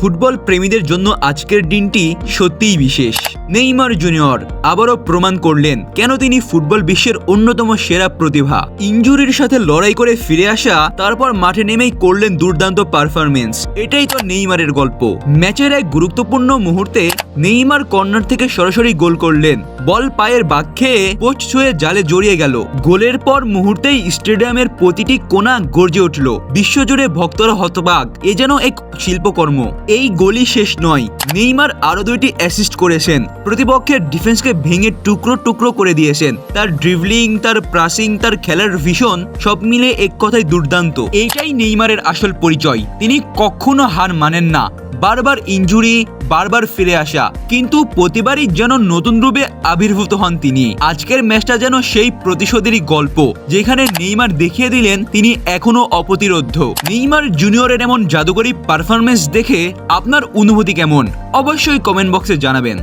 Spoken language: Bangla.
ফুটবল প্রেমীদের জন্য আজকের দিনটি সত্যিই বিশেষ। নেইমার জুনিয়র আবারও প্রমাণ করলেন কেন তিনি ফুটবল বিশ্বের অন্যতম সেরা প্রতিভা। ইঞ্জুরির সাথে লড়াই করে ফিরে আসা, তারপর মাঠে নেমেই করলেন দুর্দান্ত পারফরমেন্স এটাই তো নেইমারের গল্প। ম্যাচের এক গুরুত্বপূর্ণ মুহূর্তে নেইমার কর্নার থেকে সরাসরি গোল করলেন। বল পায়ের বাক খেয়ে পোচ ছুঁয়ে জালে জড়িয়ে গেল। গোলের পর মুহূর্তেই স্টেডিয়ামের প্রতিটি কোণা গর্জে উঠল। বিশ্বজুড়ে ভক্তরা হতবাক, এ যেন এক শিল্পকর্ম। এই গোলই শেষ নয়। নেইমার আরও দুইটি অ্যাসিস্ট করেছেন। প্রতিপক্ষের ডিফেন্সকে ভেঙে টুকরো টুকরো করে দিয়েছেন। তার ড্রিবলিং তার প্রাসিং তার খেলার ভীষণ সব মিলে এক কথায় দুর্দান্ত। এইটাই নেইমারের আসল পরিচয়। তিনি কখনো হার মানেন না। বারবার ইঞ্জুরি বারবার ফিরে আসা। কিন্তু প্রতিবারই যেন নতুন রূপে আবির্ভূত হন তিনি। আজকের ম্যাচটা যেন সেই প্রতিশোধেরই গল্প, যেখানে নেইমার দেখিয়ে দিলেন তিনি এখনও অপ্রতিরোধ্য। নেইমার জুনিয়রের এমন জাদুকরী পারফরমেন্স দেখে আপনার অনুভূতি কেমন? অবশ্যই কমেন্ট বক্সে জানাবেন।